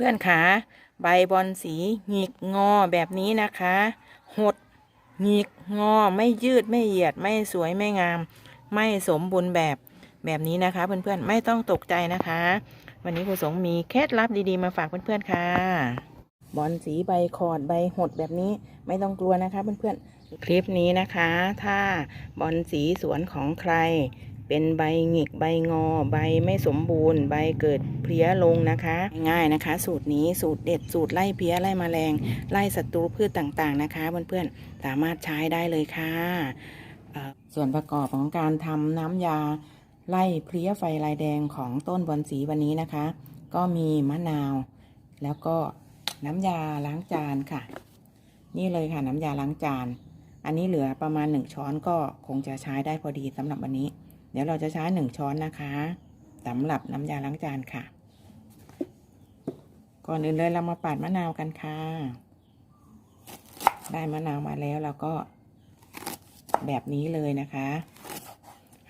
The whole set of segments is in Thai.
พื่อนๆคะใบบอลสีหงิกงอแบบนี้นะคะ หดหงิกงอไม่ยืดไม่เหยียดไม่สวยไม่งาม ไม่สมบูรณ์แบบแบบนี้นะคะ เพื่อนๆไม่ต้องตกใจนะคะ วันนี้ครูสงมีเคล็ดลับดีๆมาฝากเพื่อนๆค่ะบอลสีใบคอดใบหดแบบนี้ไม่ต้องกลัวนะคะเพื่อนๆคลิปนี้นะคะ ถ้าบอลสีสวนของใคร เป็นใบหงิกใบงอ ใบไม่สมบูรณ์ ใบเกิดเพลี้ยลงนะคะ ง่ายนะคะ สูตรนี้สูตรเด็ดสูตรไล่เพลี้ยไล่แมลงไล่ศัตรูพืชต่างๆนะคะ เพื่อนๆสามารถใช้ได้เลยค่ะส่วนประกอบของการทำน้ำยาไล่เพลี้ยไฟลายแดงของต้นบอนสีวันนี้นะคะ ก็มีมะนาว แล้วก็น้ำยาล้างจานค่ะ นี่เลยค่ะน้ำยาล้างจาน อันนี้เหลือประมาณหนึ่งช้อนก็คงจะใช้ได้พอดีสำหรับวันนี้ เดี๋ยวเราจะใช้หนึ่งช้อนนะคะสำหรับน้ำยาล้างจานค่ะ ก่อนอื่นเลยเรามาปาดมะนาวกันค่ะ ได้มะนาวมาแล้วเราก็แบบนี้เลยนะคะ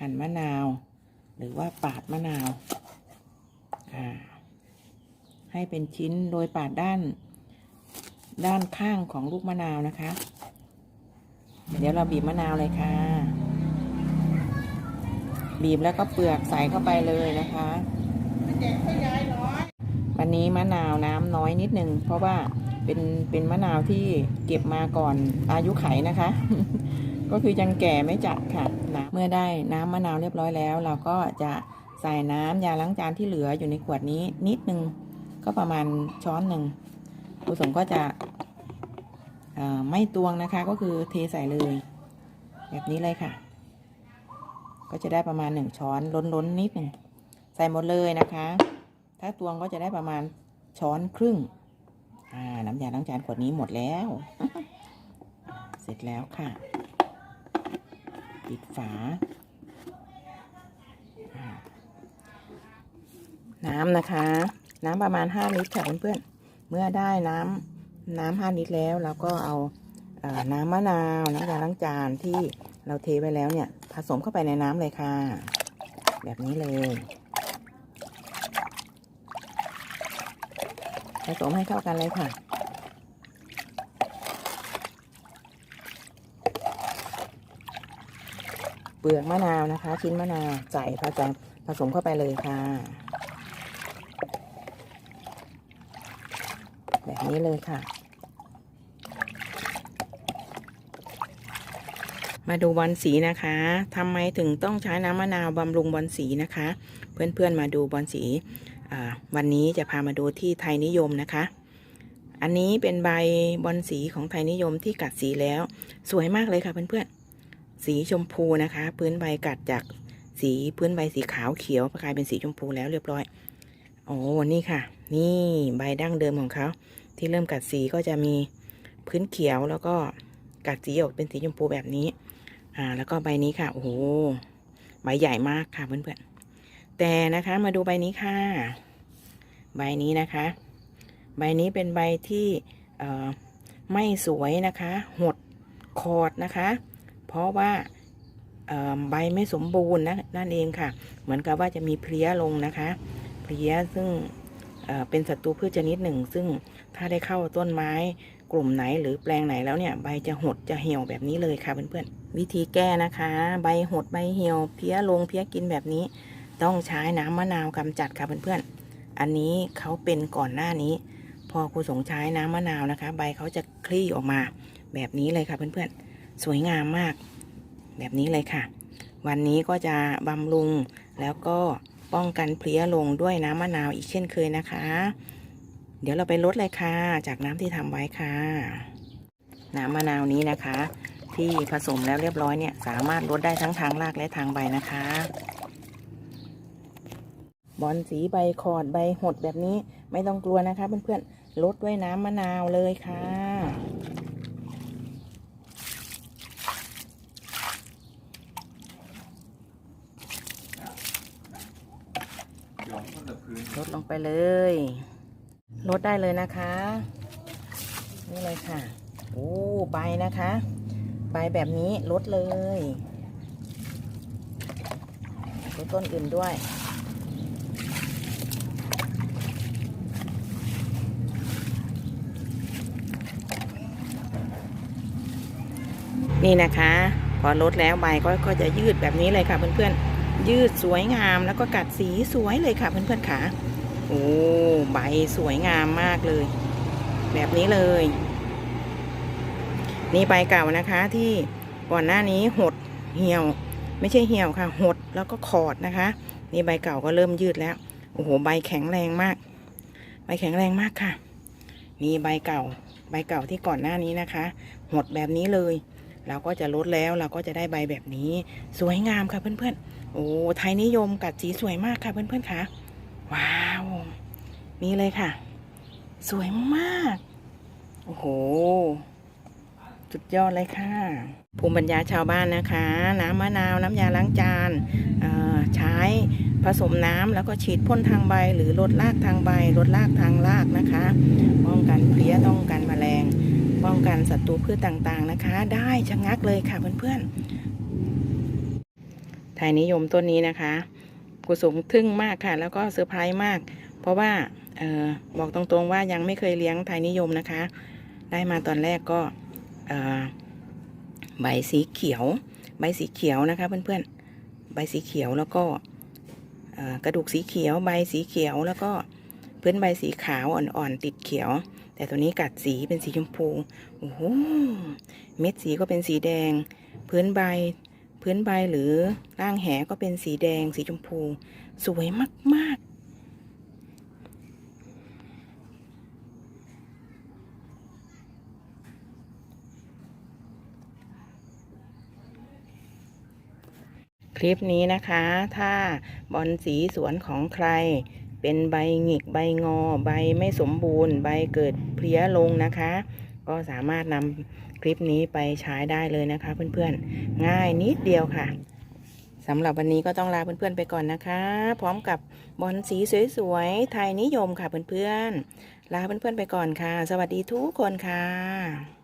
หั่นมะนาว หรือว่าปาดมะนาวอ่าให้เป็นชิ้นโดยปาดด้าน ด้านข้างของลูกมะนาวนะคะ เดี๋ยวเราบีบมะนาวเลยค่ะ บีบแล้วก็เปลือกใส่เข้าไปเลยนะคะ วันนี้มะนาวน้ำน้อยนิดนึง เพราะว่าเป็นเป็นมะนาวที่เก็บมาก่อนอายุไขนะคะ ก็คือยังแก่ไม่จัดค่ะนะเมื่อได้น้ำมะนาวเรียบร้อยแล้ว เราก็จะใส่น้ำยาล้างจานที่เหลืออยู่ในขวดนี้นิดนึงก็ประมาณช้อนหนึ่งผสมก็จะไม่ตวงนะคะก็คือเทใส่เลย แบบนี้เลยค่ะ ก็จะได้ประมาณหนึ่งช้อนล้นๆนิดหนึ่งใส่หมดเลยนะคะ ถ้าตวงก็จะได้ประมาณช้อนครึ่ง อ่า น้ำยาล้างจานขวดนี้หมดแล้ว เสร็จแล้วค่ะ ปิดฝา น้ำนะคะ น้ำประมาณ 5 ลิตรค่ะเพื่อนๆ เมื่อได้น้ำน้ำ5ลิตรแล้วเราก็เอาน้ำมะนาว น้ำยาล้างจานที่ เราเทไว้แล้วเนี่ย ผสมเข้าไปในน้ำเลยค่ะ แบบนี้เลย ผสมให้เข้ากันเลยค่ะ เปลือกมะนาวนะคะ ชิ้นมะนาวใส่ผสมผสมเข้าไปเลยค่ะ แบบนี้เลยค่ะ มาดูบอลสีนะคะทำไมถึงต้องใช้น้ำมะนาวบำรุงบอลสีนะคะ เพื่อนๆมาดูบอลสีวันนี้จะพามาดูที่ไทยนิยมนะคะ อันนี้เป็นใบบอลสีของไทยนิยมที่กัดสีแล้ว สวยมากเลยค่ะเพื่อนๆ สีชมพูนะคะ พื้นใบกัดจากสีพื้นใบสีขาวเขียวกลายเป็นสีชมพูแล้วเรียบร้อย โอ้นี่ค่ะ นี่ใบดั้งเดิมของเขาที่เริ่มกัดสีก็จะมีพื้นเขียวแล้วก็ กัดสีออกเป็นสีชมพูแบบนี้ อ่า แล้วก็ใบนี้ค่ะ โอ้โห ใบใหญ่มากค่ะเพื่อนๆ แต่นะคะมาดูใบนี้ค่ะ ใบนี้นะคะ ใบนี้เป็นใบที่เอ่อไม่สวยนะคะ หดคอดนะคะ เพราะว่าเอ่อใบไม่สมบูรณ์นะนั่นเองค่ะ เหมือนกับว่าจะมีเพลี้ยลงนะคะ เพลี้ยซึ่งเป็นศัตรูพืชชนิดหนึ่ง ซึ่งถ้าได้เข้าต้นไม้ กลุ่มไหนหรือแปลงไหนแล้วเนี่ย ใบจะหดจะเหี่ยวแบบนี้เลยค่ะเพื่อนๆวิธีแก้นะคะ ใบหดใบเหี่ยวเพี้ยลงเพี้ยกินแบบนี้ ต้องใช้น้ำมะนาวกำจัดค่ะเพื่อนๆอันนี้เขาเป็นก่อนหน้านี้ พอครูสงใช้น้ำมะนาวนะคะ ใบเขาจะคลี่ออกมาแบบนี้เลยค่ะเพื่อนๆสวยงามมาก แบบนี้เลยค่ะ วันนี้ก็จะบำรุงแล้วก็ป้องกันเพลี้ยลงด้วยน้ำมะนาวอีกเช่นเคยนะคะ เดี๋ยวเราไปลดเลยค่ะ จากน้ำที่ทำไว้ค่ะ น้ำมะนาวนี้นะคะ ที่ผสมแล้วเรียบร้อยเนี่ย สามารถลดได้ทั้งทางรากและทางใบนะคะ บอลสีใบคอดใบหดแบบนี้ไม่ต้องกลัวนะคะเพื่อนๆลดด้วยน้ำมะนาวเลยค่ะลดลงไปเลย ลดได้เลยนะคะ นี่เลยค่ะ โอ้ใบนะคะ ใบแบบนี้ลดเลยดต้นอื่นด้วยนี่นะคะ พอลดแล้วใบก็ก็จะยืดแบบนี้เลยค่ะเพื่อนๆยืดสวยงามแล้วก็กัดสีสวยเลยค่ะเพื่อนๆขา โอ้ใบสวยงามมากเลย แบบนี้เลย นี่ใบเก่านะคะที่ก่อนหน้านี้หดเหี่ยว ไม่ใช่เหี่ยวค่ะ หดแล้วก็ขอดนะคะ นี่ใบเก่าก็เริ่มยืดแล้วโอ้โหใบแข็งแรงมาก ใบแข็งแรงมากค่ะ นี่ใบเก่า ใบเก่าที่ก่อนหน้านี้นะคะ หดแบบนี้เลยเราก็จะลดแล้วเราก็จะได้ใบแบบนี้ สวยงามค่ะเพื่อนๆ โอ้ไทยนิยมกัดสีสวยมากค่ะเพื่อนๆค่ะ ว้าว นี่เลยค่ะ สวยมาก โอ้โห สุดยอดเลยค่ะ ภูมิปัญญาชาวบ้านนะคะ น้ำมะนาวน้ำยาล้างจานใช้ผสมน้ำแล้วก็ฉีดพ่นทางใบ หรือลดรากทางใบลดรากทางรากนะคะ ป้องกันเพลี้ยป้องกันแมลง ป้องกันศัตรูพืชต่างๆนะคะ ได้ชะงักเลยค่ะเพื่อนๆไทยนิยมต้นนี้นะคะ กุสงทึ่งมากค่ะ แล้วก็เซอร์ไพรส์มาก เพราะว่าออบอกตรงๆว่ายังไม่เคยเลี้ยงไทยนิยมนะคะ ได้มาตอนแรกก็ใบสีเขียว ใบสีเขียวนะคะเพื่อนๆ ใบสีเขียวแล้วก็กระดูกสีเขียวใบสีเขียวแล้วก็พื้นใบสีขาวอ่อนๆติดเขียว แต่ตัวนี้กัดสีเป็นสีชมพูโอ้โหเม็ดสีก็เป็นสีแดง พื้นใบ พื้นใบหรือร่างแหก็เป็นสีแดงสีชมพู สวยมาก ๆคลิปนี้นะคะ ถ้าบอลสีสวนของใคร เป็นใบหงิกใบงอ ใบไม่สมบูรณ์ ใบเกิดเพลี้ยลงนะคะ ก็สามารถนำคลิปนี้ไปใช้ได้เลยนะคะ เพื่อนๆ ง่ายนิดเดียวค่ะสำหรับวันนี้ก็ต้องลาเพื่อนๆไปก่อนนะคะ พร้อมกับบอลสีสวยๆ ไทยนิยมค่ะเพื่อนๆ ลาเพื่อนๆไปก่อนค่ะ สวัสดีทุกคนค่ะ